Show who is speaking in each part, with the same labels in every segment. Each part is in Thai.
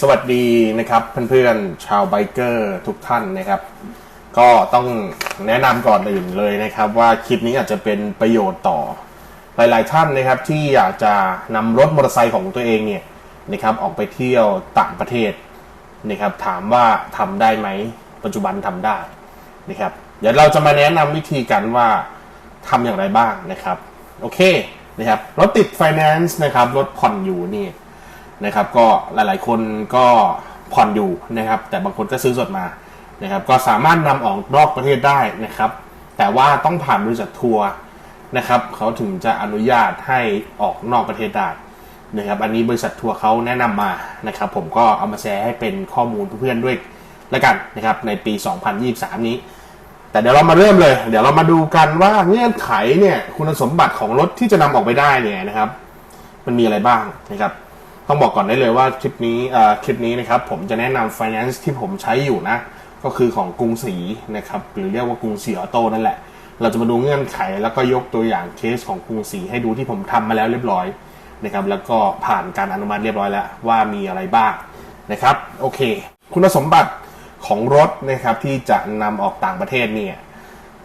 Speaker 1: สวัสดีนะครับเพื่อนๆชาวไบเกอร์ทุกท่านนะครับ ก็ต้องแนะนำก่อนอื่นเลยนะครับ ว่าคลิปนี้อาจจะเป็นประโยชน์ต่อหลายๆท่านนะครับ ที่อยากจะนำรถมอเตอร์ไซค์ของตัวเองเนี่ยนะครับออกไปเที่ยวต่างประเทศนะครับถามว่าทำได้ไหมปัจจุบันทำได้นะครับ เดี๋ยวเราจะมาแนะนำวิธีกันว่าทำอย่างไรบ้างนะครับ โอเคนะครับรถติดไฟแนนซ์นะครับรถผ่อนอยู่นี่ นะครับก็หลายๆ คนก็ผ่อนอยู่นะครับ แต่บางคนก็ซื้อสดมานะครับก็สามารถนำออกนอกประเทศได้นะครับ แต่ว่าต้องผ่านบริษัททัวร์นะครับเขาถึงจะอนุญาตให้ออกนอกประเทศได้นะครับอันนี้บริษัททัวร์เขาแนะนำมานะครับ ผมก็เอามาแชร์ให้เป็นข้อมูลเพื่อนๆด้วยแล้วกันนะครับในปี 2023 นี้ แต่เดี๋ยวเรามาเริ่มเลย เดี๋ยวเรามาดูกันว่าเงื่อนไขเนี่ยคุณสมบัติของรถที่จะนำออกไปได้เนี่ยนะครับ มันมีอะไรบ้างนะครับ ต้องบอกก่อนได้เลยว่าคลิปนี้คลิปนี้นะครับผมจะแนะนำ finance ที่ผมใช้อยู่นะ ก็คือของกรุงศรีนะครับหรือเรียกว่ากรุงศรีออโต้นั่นแหละ เราจะมาดูเงื่อนไข แล้วก็ยกตัวอย่างเคสของกรุงศรีให้ดูที่ผมทำมาแล้วเรียบร้อยนะครับแล้วก็ผ่านการอนุมัติเรียบร้อยแล้วว่ามีอะไรบ้างนะครับโอเค คุณสมบัติของรถนะครับที่จะนำออกต่างประเทศเนี่ย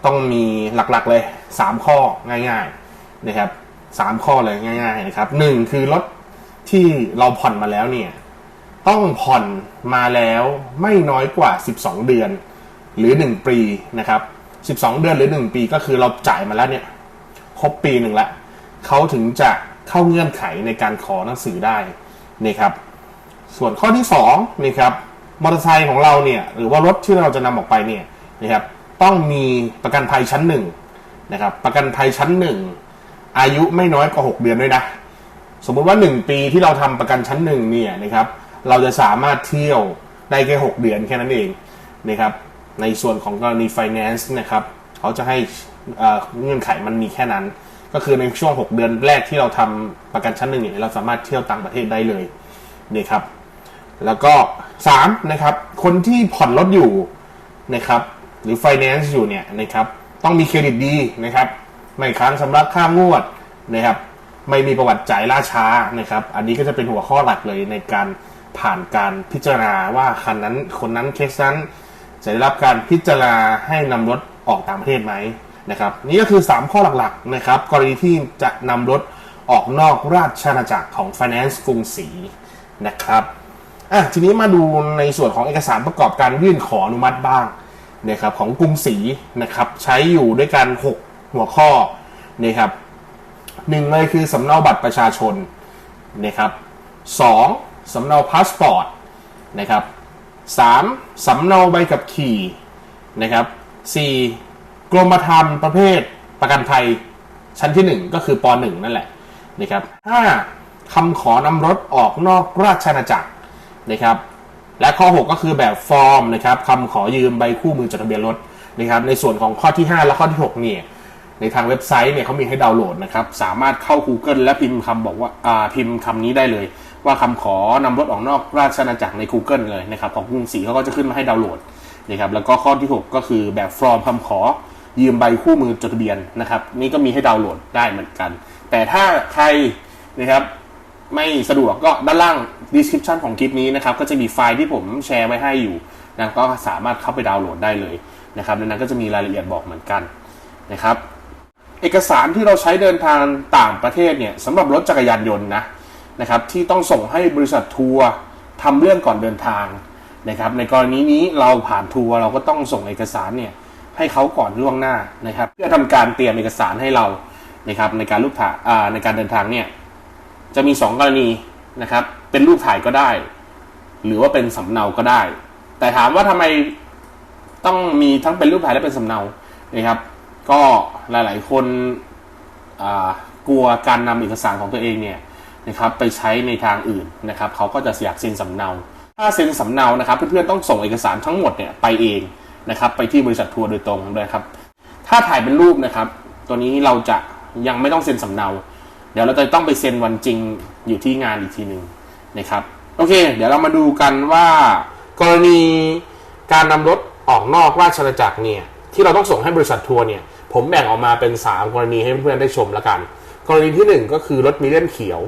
Speaker 1: ต้องมีหลักๆเลย 3 ข้อง่ายๆนะครับสามข้อเลยง่ายๆนะครับหนึ่งคือรถ ที่เราผ่อนมาแล้วเนี่ย ต้องผ่อนมาแล้วไม่น้อยกว่า 12 เดือน หรือ 1 ปีนะครับ 12 เดือนหรือ 1 ปีก็คือเราจ่ายมาแล้วเนี่ย ครบปีหนึ่งละเขาถึงจะเข้าเงื่อนไขในการขอหนังสือได้นี่ครับ ส่วนข้อที่2นี่ครับมอเตอร์ไซค์ของเราเนี่ย หรือว่ารถที่เราจะนำออกไปเนี่ยนะครับ ต้องมีประกันภัยชั้นหนึ่งนะครับ ประกันภัยชั้นหนึ่งอายุไม่น้อยกว่า 6 เดือนด้วยนะ สมมุติว่า 1 ปีที่เราทำประกันชั้นหนึ่งเนี่ยนะครับเราจะสามารถเที่ยวได้แค่ 6 เดือนแค่นั้นเองนะครับในส่วนของกรณี finance นะครับเขาจะให้เงื่อนไขมันมีแค่นั้น ก็คือในช่วง 6 เดือนแรกที่เราทำประกันชั้นหนึ่งเนี่ยเราสามารถเที่ยวต่างประเทศได้เลยนี่ครับแล้วก็3นะครับคนที่ผ่อนรถอยู่นะครับหรือ finance อยู่เนี่ยนะครับต้องมีเครดิตดีนะครับไม่ค้างชำระค่างวดนะครับ ไม่มีประวัติจ่ายล่าช้านะครับ อันนี้ก็จะเป็นหัวข้อหลักเลยในการผ่านการพิจารณาว่าคันนั้นคนนั้นเคสนั้นจะได้รับการพิจารณาให้นำรถออกต่างประเทศไหมนะครับ นี่ก็คือ 3 ข้อหลักๆนะครับ กรณีที่จะนำรถออกนอกราชอาณาจักรของ Finance กรุงศรีนะครับอะทีนี้มาดูในส่วนของเอกสารประกอบการยื่นขออนุมัติบ้างนะครับของกรุงศรีนะครับ ใช้อยู่ด้วยกัน 6 หัวข้อนี่ครับ หนึ่งเลยคือสำเนาบัตรประชาชนนะครับสองสำเนาพาสปอร์ตนะครับสามสำเนาใบขับขี่นะครับสี่กรมธรรม์ประเภทประกันภัยชั้นที่1ก็คือป .1 นั่นแหละนะครับห้าคำขอนำรถออกนอกราชอาณาจักรนะครับและข้อ 6 ก็คือแบบฟอร์มนะครับคำขอยืมใบคู่มือจดทะเบียนรถนะครับในส่วนของข้อที่ 5 และข้อที่ 6 เนี่ย ในทางเว็บไซต์เนี่ยเขามีให้ดาวน์โหลดนะครับ สามารถเข้า Google และพิมพ์คำบอกว่าอ่าพิมพ์คำนี้ได้เลย ว่าคำขอนำรถออกนอกราชอาณาจักรใน Google เลยนะครับ ของกรุงศรีเขาก็จะขึ้นมาให้ดาวน์โหลดนะครับแล้วก็ข้อที่ 6 ก็คือแบบฟอร์มคำขอยืมใบคู่มือจดทะเบียนนะครับ นี่ก็มีให้ดาวน์โหลดได้เหมือนกัน แต่ถ้าใครนะครับไม่สะดวกก็ด้านล่าง description ของคลิปนี้นะครับ ก็จะมีไฟล์ที่ผมแชร์ไว้ให้อยู่นะก็สามารถเข้าไปดาวน์โหลดได้เลยนะครับในนั้นก็จะมีรายละเอียดบอกเหมือนกันนะครับ เอกสารที่เราใช้เดินทางต่างประเทศเนี่ยสำหรับรถจักรยานยนต์นะนะครับที่ต้องส่งให้บริษัททัวร์ทำเรื่องก่อนเดินทางนะครับในกรณีนี้เราผ่านทัวร์เราก็ต้องส่งเอกสารเนี่ยให้เขาก่อนล่วงหน้านะครับเพื่อทำการเตรียมเอกสารให้เรานะครับในการรูปถ่ายในการเดินทางเนี่ยจะมี 2 กรณีนะครับเป็นรูปถ่ายก็ได้ หรือว่าเป็นสำเนาก็ได้ แต่ถามว่าทำไมต้องมีทั้งเป็นรูปถ่ายและเป็นสำเนานะครับ ก็หลาย ๆ คนกลัวการนำเอกสารของตัวเองเนี่ยนะครับไปใช้ในทางอื่นนะครับเขาก็จะอยากเซ็นสำเนา ถ้าเซ็นสำเนานะครับ เพื่อนๆต้องส่งเอกสารทั้งหมดเนี่ยไปเองนะครับไปที่บริษัททัวร์โดยตรงเลยครับ ถ้าถ่ายเป็นรูปนะครับ ตัวนี้เราจะยังไม่ต้องเซ็นสำเนา เดี๋ยวเราจะต้องไปเซ็นวันจริงอยู่ที่งานอีกทีหนึ่งนะครับโอเค เดี๋ยวเรามาดูกันว่ากรณีการนำรถออกนอกราชอาณาจักรเนี่ยที่เราต้องส่งให้บริษัททัวร์เนี่ย ผมแบ่งออกมาเป็น 3 กรณีให้เพื่อนๆได้ชมแล้วกัน กรณีที่ 1 ก็คือรถมีเล่มเขียว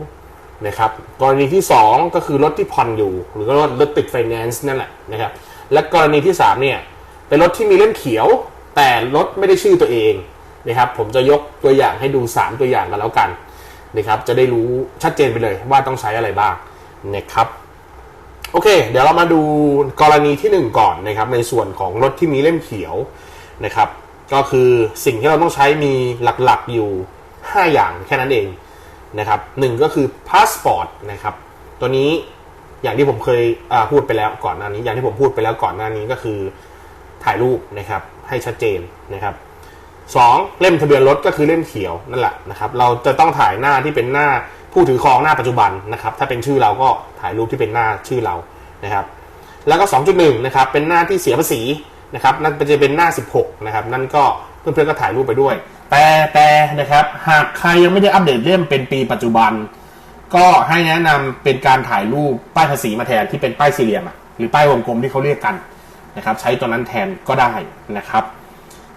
Speaker 2: นะครับกรณีที่ 2 ก็คือรถที่ผ่อนอยู่ หรือรถรถติดไฟแนนซ์นั่นแหละนะครับและกรณีที่3เนี่ยเป็นรถที่มีเล่มเขียว แต่รถไม่ได้ชื่อตัวเองนะครับผมจะยกตัวอย่างให้ดู 3 ตัวอย่างกันแล้วกันนะครับจะได้รู้ชัดเจนไปเลยว่าต้องใช้อะไรบ้างนะครับโอเค เดี๋ยวเรามาดูกรณีที่ 1 ก่อนนะครับในส่วนของรถที่มีเล่มเขียวนะครับ ก็คือสิ่งที่เราต้องใช้มีหลักๆอยู่ 5 อย่างแค่นั้นเองนะครับหนึ่งก็คือพาสปอร์ตนะครับตัวนี้อย่างที่ผมเคยพูดไปแล้วก่อนหน้านี้ อย่างที่ผมพูดไปแล้วก่อนหน้านี้ก็คือถ่ายรูปนะครับให้ชัดเจนนะครับสองเล่มทะเบียนรถก็คือเล่มเขียวนั่นแหละนะครับเราจะต้องถ่ายหน้าที่เป็นหน้าผู้ถือครองหน้าปัจจุบันนะครับถ้าเป็นชื่อเราก็ถ่ายรูปที่เป็นหน้าชื่อเรานะครับแล้วก็ 2.1นะครับเป็นหน้าที่เสียภาษี นะครับนั่นจะเป็นหน้า 16นะครับนั่นก็เพื่อนๆก็ถ่ายรูปไปด้วย
Speaker 1: แต่แต่นะครับหากใครยังไม่ได้อัปเดตเล่มเป็นปีปัจจุบัน ก็ให้แนะนำเป็นการถ่ายรูปป้ายภาษีมาแทนที่เป็นป้ายสี่เหลี่ยมอะหรือป้ายวงกลมที่เขาเรียกกันนะครับใช้ตัวนั้นแทนก็ได้นะครับ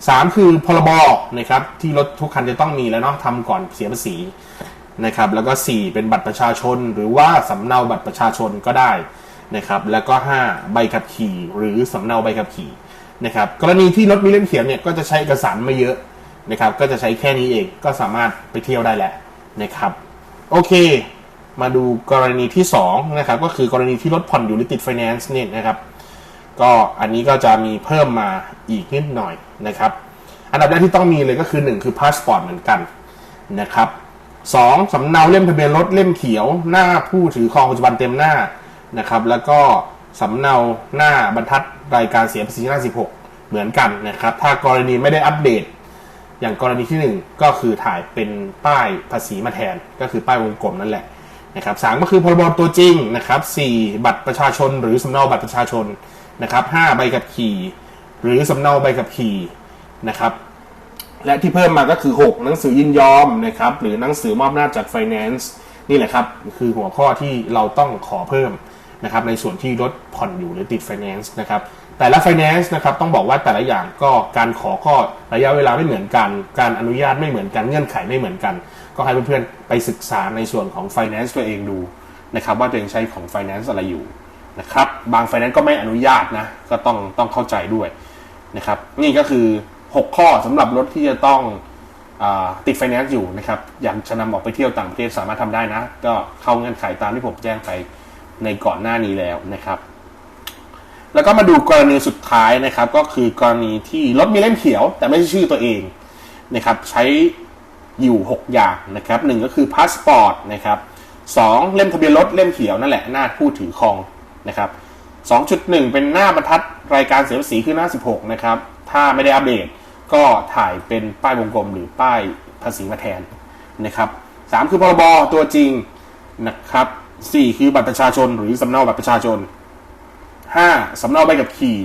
Speaker 1: สามคือพรบนะครับที่รถทุกคันจะต้องมีแล้วเนาะทำก่อนเสียภาษีนะครับแล้วก็ 4 เป็นบัตรประชาชน หรือว่าสำเนาบัตรประชาชนก็ได้นะครับแล้วก็ 5 ใบขับขี่ หรือสำเนาใบขับขี่ นะครับกรณีที่รถมีเล่มเขียวเนี่ยก็จะใช้เอกสารไม่เยอะนะครับก็จะใช้แค่นี้เองก็สามารถไปเที่ยวได้แหละนะครับโอเค มาดูกรณีที่2นะครับก็คือกรณีที่รถผ่อนอยู่หรือติดไฟแนนซ์เนี่ยนะครับก็อันนี้ก็จะมีเพิ่มมาอีกนิดหน่อยนะครับ อันดับแรกที่ต้องมีเลยก็คือ 1 คือพาสปอร์ตเหมือนกันนะครับสองสำเนาเล่มทะเบียนรถเล่มเขียวหน้าผู้ถือครองปัจจุบันเต็มหน้านะครับ แล้วก็ สำเนาหน้าบรรทัดรายการเสียภาษีหน้า16 เหมือนกันนะครับ ถ้ากรณีไม่ได้อัปเดต อย่างกรณีที่ 1 ก็คือถ่ายเป็นป้ายภาษีมาแทน ก็คือป้ายวงกลมนั่นแหละนะครับสามก็คือพรบตัวจริงนะครับสี่บัตรประชาชน หรือสำเนาบัตรประชาชนนะครับห้าใบขับขี่ หรือสำเนาใบขับขี่นะครับและที่เพิ่มมาก็คือ 6 หนังสือยินยอมนะครับหรือหนังสือมอบอำนาจาก Finance นี่แหละครับ คือหัวข้อที่เราต้องขอเพิ่ม นะครับในส่วนที่รถผ่อนอยู่หรือติด Finance นะครับแต่ละ Finance นะครับต้องบอกว่าแต่ละอย่างก็การขอก็ระยะเวลาไม่เหมือนกัน การอนุญาตไม่เหมือนกันเงื่อนไขไม่เหมือนกัน ก็ให้เพื่อนๆไปศึกษาในส่วนของ Finance ตัวเองดูนะครับว่าตัวเองใช้ของ Finance อะไรอยู่นะครับบาง Finance ก็ไม่อนุญาตนะก็ต้องต้องเข้าใจด้วยนะครับนี่ก็คือ 6 ข้อสำหรับรถที่จะต้องอติดไฟแนนซ์อยู่นะครับอยากจะนำออกไปเที่ยวต่างประเทศสามารถทำได้นะ ก็เข้าเงื่อนไขตามที่ผมแจ้งไป ในก่อนหน้านี้แล้วนะครับ แล้วก็มาดูกรณีสุดท้ายนะครับ ก็คือกรณีที่รถมีเล่มเขียว แต่ไม่ใช่ชื่อตัวเองนะครับ ใช้อยู่ 6 อย่างนะครับหนึ่งก็คือพาสปอร์ตนะครับสองเล่มทะเบียนรถเล่มเขียวนั่นแหละหน้าผู้ถือครองนะครับ2.1 เป็นหน้าบรรทัดรายการเสียภาษีคือหน้า 16 นะครับ ถ้าไม่ได้อัปเดตก็ถ่ายเป็นป้ายวงกลมหรือป้ายภาษีมาแทนนะครับสามคือพรบตัวจริงนะครับ สี่คือบัตรประชาชน หรือสำเนาบัตรประชาชนห้าสำเนาใบขับขี่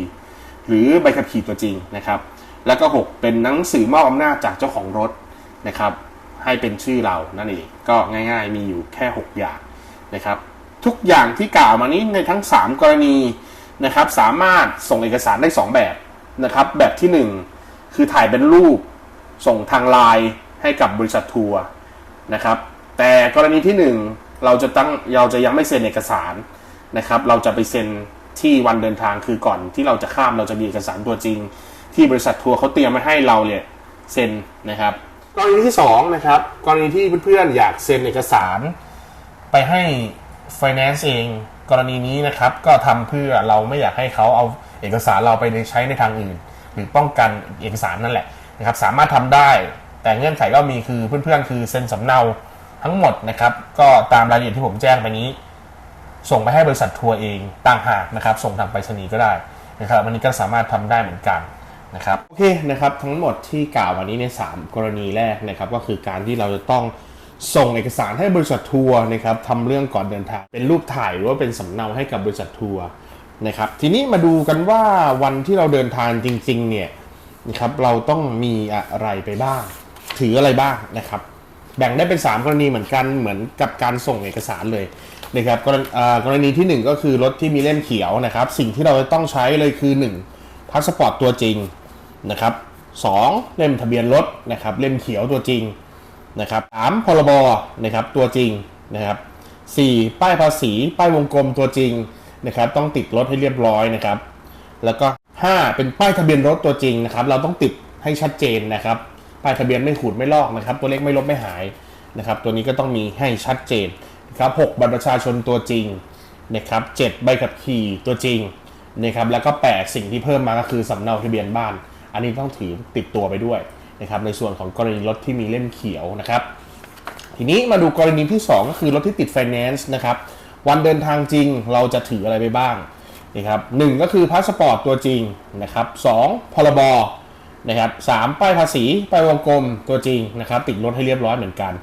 Speaker 1: หรือใบขับขี่ตัวจริงนะครับ แล้วก็หกเป็นหนังสือมอบอำนาจจากเจ้าของรถนะครับ ให้เป็นชื่อเรานั่นเองก็ง่าย ๆ มีอยู่แค่6อย่างนะครับ ทุกอย่างที่กล่าวมานี้ในทั้ง3กรณีนะครับ สามารถส่งเอกสารได้2แบบนะครับ แบบที่1คือถ่ายเป็นรูปส่งทางไลน์ให้กับบริษัททัวร์นะครับ แต่กรณีที่1 เราจะตั้งเราจะยังไม่เซ็นเอกสารนะครับ เราจะไปเซ็นที่วันเดินทางคือก่อนที่เราจะข้ามเราจะมีเอกสารตัวจริง ที่บริษัททัวร์เขาเตรียมมาให้เราเนี่ยเซ็นนะครับ กรณีที่2นะครับกรณีที่เพื่อนๆอยากเซ็นเอกสารไปให้ Finance เองกรณีนี้นะครับก็ทำเพื่อเราไม่อยากให้เขาเอาเอกสารเราไปใช้ในทางอื่น หรือป้องกันเอกสารนั่นแหละนะครับสามารถทำได้ แต่เงื่อนไขก็มีคือเพื่อนๆ คือเซ็นสำเนา ทั้งหมดนะครับ ก็ตามรายละเอียดที่ผมแจ้งไปนี้ ส่งไปให้บริษัททัวร์เองต่างหากนะครับ ส่งทางไปรษณีย์ก็ได้นะครับอันนี้ก็สามารถทำได้เหมือนกันนะครับโอเคนะครับ ทั้งหมดที่กล่าววันนี้ใน 3 กรณีแรกนะครับ ก็คือการที่เราจะต้องส่งเอกสารให้บริษัททัวร์นะครับทำเรื่องก่อนเดินทาง เป็นรูปถ่ายหรือว่าเป็นสำเนาให้กับบริษัททัวร์นะครับทีนี้มาดูกันว่าวันที่เราเดินทางจริง ๆ เนี่ยนะครับเราต้องมีอะไรไปบ้าง ถืออะไรบ้างนะครับ แบ่งได้เป็น 3 กรณีเหมือนกันเหมือนกับการส่งเอกสารเลยนะครับกรณกรณีที่ 1 ก็คือรถที่มีเล่มเขียวนะครับ สิ่งที่เราต้องใช้เลยคือ1พาสปอร์ตตัวจริงนะครับสเล่มทะเบียนรถนะครับเล่มเขียวตัวจริงนะครับสามพรบนะครับตัวจริงนะครับ4ป้ายภาษี ป้ายวงกลมตัวจริงนะครับต้องติดรถให้เรียบร้อยนะครับ แล้วก็ 5 เป็นป้ายทะเบียนรถตัวจริงนะครับ เราต้องติดให้ชัดเจนนะครับ ป้ายทะเบียนไม่ขูดไม่ลอกนะครับ ตัวเลขไม่ลบไม่หายนะครับ ตัวนี้ก็ต้องมีให้ชัดเจนนะครับ6บัตรประชาชนตัวจริงนะครับ7ใบขับขี่ตัวจริงนะครับแล้วก็8สิ่งที่เพิ่มมาก็คือสำเนาทะเบียนบ้าน อันนี้ต้องถือติดตัวไปด้วยนะครับในส่วนของกรณีรถที่มีเล่มเขียวนะครับ ทีนี้มาดูกรณีที่ 2 ก็คือรถที่ติดไฟแนนซ์นะครับวันเดินทางจริงเราจะถืออะไรไปบ้างนะครับหก็คือพาสปอร์ตตัวจริงนะครับสพรบ นะครับสามป้ายภาษีป้ายวงกลมตัวจริงนะครับติดรถให้เรียบร้อยเหมือนกัน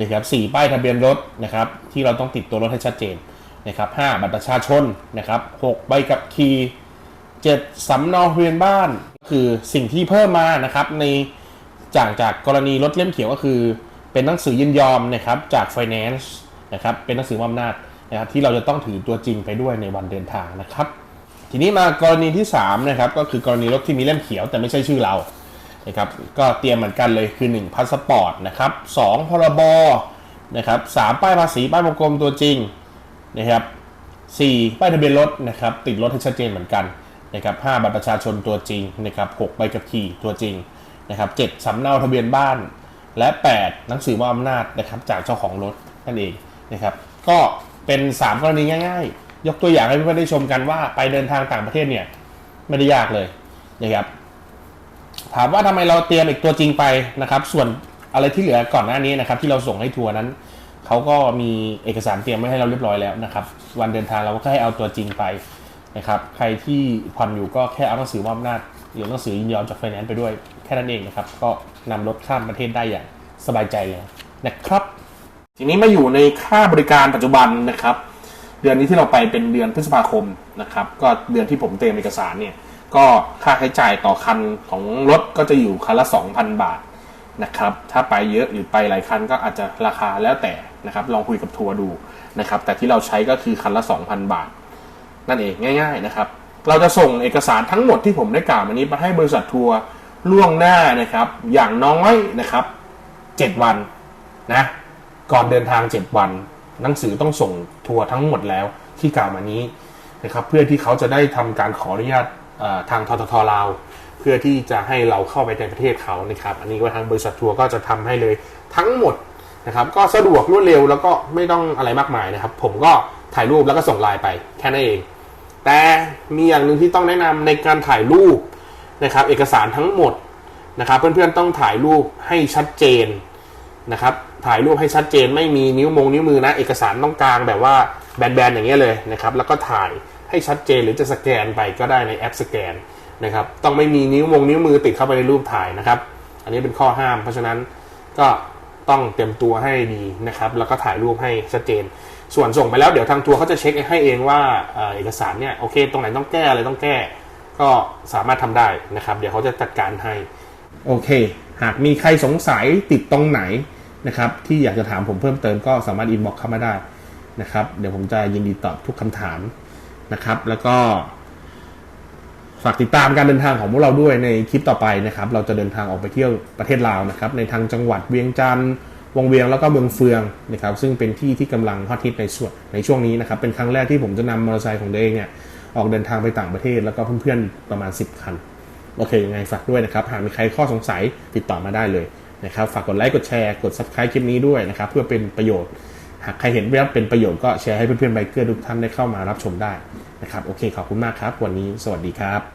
Speaker 1: นะครับสี่ป้ายทะเบียนรถนะครับที่เราต้องติดตัวรถให้ชัดเจนนะครับห้าบัตรประชาชนนะครับหกใบขับขี่เจ็ดสำเนาทะเบียนบ้าน คือสิ่งที่เพิ่มมานะครับในจากจากกรณีรถเล่มเขียวก็คือ เป็นหนังสือยินยอมนะครับจาก Finance นะครับเป็นหนังสือมอบอำนาจนะครับที่เราจะต้องถือตัวจริงไปด้วยในวันเดินทางนะครับ ทีนี้มากรณีที่3นะครับก็คือกรณีรถที่มีเล่มเขียวแต่ไม่ใช่ชื่อเรานะครับก็เตรียมเหมือนกันเลยคือ1พาสปอร์ตนะครับ2พรบนะครับ3ป้ายภาษีป้ายวงกลมตัวจริงนะครับ4ป้ายทะเบียนรถนะครับติดรถให้ชัดเจนเหมือนกันนะครับ5บัตรประชาชนตัวจริงนะครับ6ใบขับขี่ตัวจริงนะครับ7สำเนาทะเบียนบ้านและ 8 หนังสือมอบอำนาจนะครับจากเจ้าของรถนั่นเองนะครับก็เป็น 3 กรณีง่าย ๆ ยกตัวอย่างให้เพื่อนๆได้ชมกันว่าไปเดินทางต่างประเทศเนี่ย ไม่ได้ยากเลยนะครับถามว่าทำไมเราเตรียมอีกตัวจริงไปนะครับ ส่วนอะไรที่เหลือก่อนหน้านี้นะครับ ที่เราส่งให้ทัวร์นั้นเขาก็มีเอกสารเตรียมไว้ให้เราเรียบร้อยแล้วนะครับ วันเดินทางเราก็แค่เอาตัวจริงไปนะครับ ใครที่ผ่อนอยู่ก็แค่เอาหนังสือมอบอำนาจหรือหนังสือยินยอมจากไฟแนนซ์ไปด้วยแค่นั้นเองนะครับ ก็นำรถข้ามประเทศได้อย่างสบายใจเลยนะครับ ทีนี้มาอยู่ในค่าบริการปัจจุบันนะครับ เดือนนี้ที่เราไปเป็นเดือนพฤษภาคมนะครับ ก็เดือนที่ผมเตรียมเอกสารเนี่ย ก็ค่าใช้จ่ายต่อคันของรถก็จะอยู่คันละ 2,000 บาทนะครับ ถ้าไปเยอะหรือไปหลายคันก็อาจจะราคาแล้วแต่นะครับ ลองคุยกับทัวร์ดูนะครับ แต่ที่เราใช้ก็คือคันละ 2,000 บาท นั่นเองง่าย ๆนะครับ เราจะส่งเอกสารทั้งหมดที่ผมได้กล่าวมานี้มาให้บริษัททัวร์ล่วงหน้านะครับ อย่างน้อยนะครับ 7 วันนะ ก่อนเดินทาง 7 วัน หนังสือต้องส่งทัวร์ทั้งหมดแล้วที่กล่าวมานี้นะครับเพื่อที่เขาจะได้ทำการขออนุญาตทางทททลาวเพื่อที่จะให้เราเข้าไปในประเทศเขานะครับ อันนี้ก็ทางบริษัททัวร์ก็จะทำให้เลยทั้งหมดนะครับก็สะดวกรวดเร็วแล้วก็ไม่ต้องอะไรมากมายนะครับ ผมก็ถ่ายรูปแล้วก็ส่งไลน์ไปแค่นั้นเอง แต่มีอย่างหนึ่งที่ต้องแนะนำในการถ่ายรูปนะครับ เอกสารทั้งหมดนะครับ เพื่อนๆต้องถ่ายรูปให้ชัดเจน นะครับถ่ายรูปให้ชัดเจนไม่มีนิ้วมงนิ้วมือนะ เอกสารต้องกลางแบบว่าแบนๆอย่างเงี้ยเลยนะครับแล้วก็ถ่ายให้ชัดเจนหรือจะสแกนไปก็ได้ในแอปสแกนนะครับต้องไม่มีนิ้วมงนิ้วมือติดเข้าไปในรูปถ่ายนะครับ อันนี้เป็นข้อห้าม เพราะฉะนั้นก็ต้องเตรียมตัวให้ดีนะครับ แล้วก็ถ่ายรูปให้ชัดเจน ส่วนส่งไปแล้วเดี๋ยวทางทัวร์เขาจะเช็คให้เองว่าเอ่อเอกสารเนี่ยโอเค ตรงไหนต้องแก้อะไรต้องแก้ ก็สามารถทำได้นะครับ เดี๋ยวเขาจะจัดการให้โอเคหากมีใครสงสัยติดตรงไหนนะครับ ที่อยากจะถามผมเพิ่มเติมก็สามารถอินบ็อกเข้ามาได้นะครับ เดี๋ยวผมจะยินดีตอบทุกคำถามนะครับ แล้วก็ฝากติดตามการเดินทางของพวกเราด้วยในคลิปต่อไปนะครับ เราจะเดินทางออกไปเที่ยวประเทศลาวนะครับ ในทางจังหวัดเวียงจันทร์วงเวียงแล้วก็เมืองเฟืองนะครับ ซึ่งเป็นที่ที่กำลังฮอตฮิตในส่วนในช่วงนี้นะครับ เป็นครั้งแรกที่ผมจะนำมอเตอร์ไซค์ของตัวเองเนี่ยออกเดินทางไปต่างประเทศแล้วก็เพื่อนๆประมาณ 10 คัน โอเคยังไงฝากด้วยนะครับหากมีใครข้อสงสัยติดต่อมาได้เลยนะครับฝากกดไลค์กดแชร์กด subscribe คลิปนี้ด้วยนะครับเพื่อเป็นประโยชน์ หากใครเห็นว่าเป็นประโยชน์ก็แชร์ให้เพื่อนๆไบเกอร์ทุกท่านได้เข้ามารับชมได้นะครับโอเคขอบคุณมากครับ วันนี้สวัสดีครับ